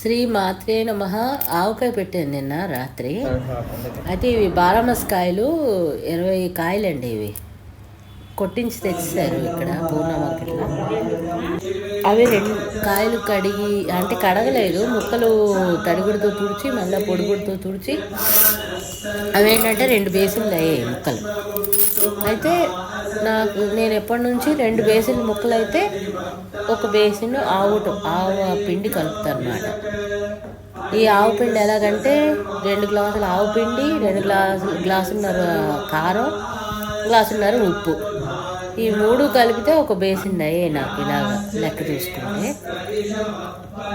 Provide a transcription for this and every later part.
శ్రీ మాత్రే నమ. ఆవకాయ పెట్టాను నిన్న రాత్రి. అయితే ఇవి బారామసకాయలు ఇరవై కాయలండి ఇవి. కొట్టించి తెచ్చారు ఇక్కడ పూర్ణ మార్కెట్లో. అవి రెండు కాయలు కడిగి అంటే కడగలేదు ముక్కలు తడిగుడితో తుడిచి మళ్ళీ పొడిగుడితో తుడిచి అవి ఏంటంటే రెండు బేసిన్లు అయ్యాయి ముక్కలు. అయితే నాకు నేను ఎప్పటి నుంచి రెండు బేసిన్ ముక్కలు అయితే ఒక బేసిన్ ఆవుట ఆవు పిండి కలుపుతాను అన్నమాట ఈ ఆవు పిండి ఎలాగంటే రెండు గ్లాసులు ఆవు పిండి రెండు గ్లాసులు గ్లాసున్నర కారం గ్లాసున్నర ఉప్పు. ఈ మూడు కలిపితే ఒక బేసిన్ అయ్యే నాకు ఇలాగ లెక్క చూసుకుంటే.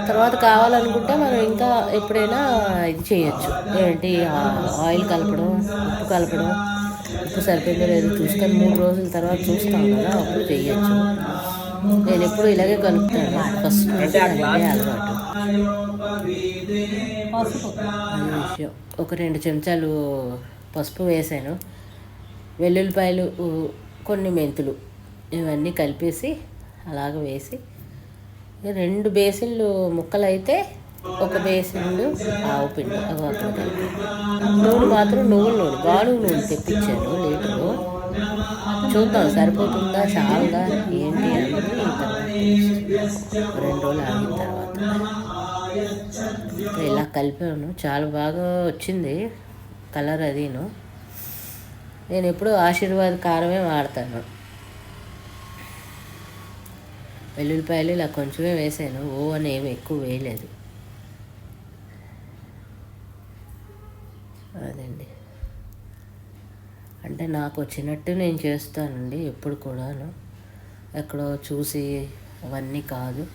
తర్వాత కావాలనుకుంటే మనం ఇంకా ఎప్పుడైనా ఇది చేయొచ్చు. ఏంటి ఆ- ఆయిల్ కలపడం ఉప్పు కలపడం ఉప్పు సరిపోయిందో లేదో చూసుకొని మూడు రోజుల తర్వాత చూస్తాం కదా అప్పుడు చేయొచ్చు నేను ఎప్పుడు ఇలాగే కలుపుతాను ఫస్ట్ ఇదే అలవాటు. విషయం. ఒక రెండు చెంచాలు పసుపు వేసాను. వెల్లుల్లిపాయలు కొన్ని మెంతులు ఇవన్నీ కలిపేసి అలాగ వేసి రెండు బేసిన్లు ముక్కలు అయితే ఒక బేసన్లు ఆవు పిండి అవి కలిపి నూనె మాత్రం నువ్వుల నూనె గానుగ నూనె తెప్పించాను లీటరు. చూద్దాం సరిపోతుందా చాలుగా ఏంటి అనేది రెండు రోజులు ఆగిన తర్వాత. ఇలా కలిపాను. చాలా బాగా వచ్చింది కలర్ అదిను. నేను ఎప్పుడు ఆశీర్వాద్ కారమే వాడతాను. వెల్లుల్లిపాయలు ఇలా కొంచెమే వేసాను. ఓ అని ఏమి ఎక్కువ వేయలేదు. అదండి. అంటే నాకు వచ్చినట్టు నేను చేస్తానండి ఎప్పుడు కూడాను. ఎక్కడో చూసి అవన్నీ కాదు.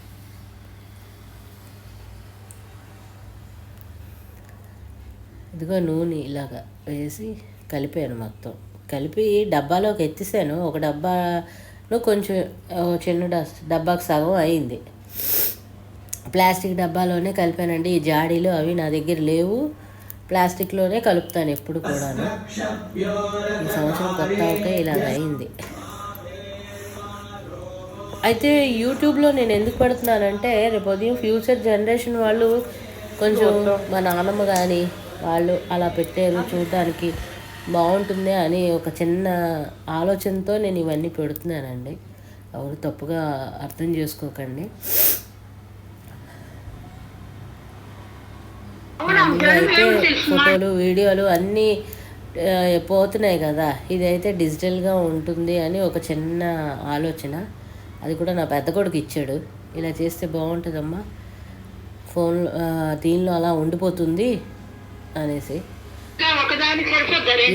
ఇదిగో నూనె ఇలాగా వేసి కలిపాను మొత్తం. కలిపి డబ్బాలోకి ఎత్తిసాను. ఒక డబ్బాలో కొంచెం చిన్న డబ్బాకు డబ్బాకి సగం అయింది. ప్లాస్టిక్ డబ్బాలోనే కలిపానండి. ఈ జాడీలు అవి నా దగ్గర లేవు. ప్లాస్టిక్లోనే కలుపుతాను ఎప్పుడు కూడాను. ఈ సంవత్సరం కొత్త ఒక ఇలా అయింది. అయితే యూట్యూబ్లో నేను ఎందుకు పెడుతున్నానంటే రేపు ఉదయం ఫ్యూచర్ జనరేషన్ వాళ్ళు కొంచెం మా నాన్నమ్మ కానీ వాళ్ళు అలా పెట్టారు చూడడానికి బాగుంటుంది అని ఒక చిన్న ఆలోచనతో నేను ఇవన్నీ పెడుతున్నానండి. ఎవరు తప్పుగా అర్థం చేసుకోకండి. అయితే ఫోటోలు వీడియోలు అన్నీ పోతున్నాయి కదా. ఇదైతే డిజిటల్గా ఉంటుంది అని ఒక చిన్న ఆలోచన. అది కూడా నా పెద్ద కొడుకు ఇచ్చాడు. ఇలా చేస్తే బాగుంటుందమ్మా. ఫోన్ దీనిలో అలా ఉండిపోతుంది అనేసి.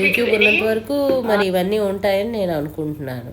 యూట్యూబ్ ఉన్నంత వరకు మరి ఇవన్నీ ఉంటాయని నేను అనుకుంటున్నాను.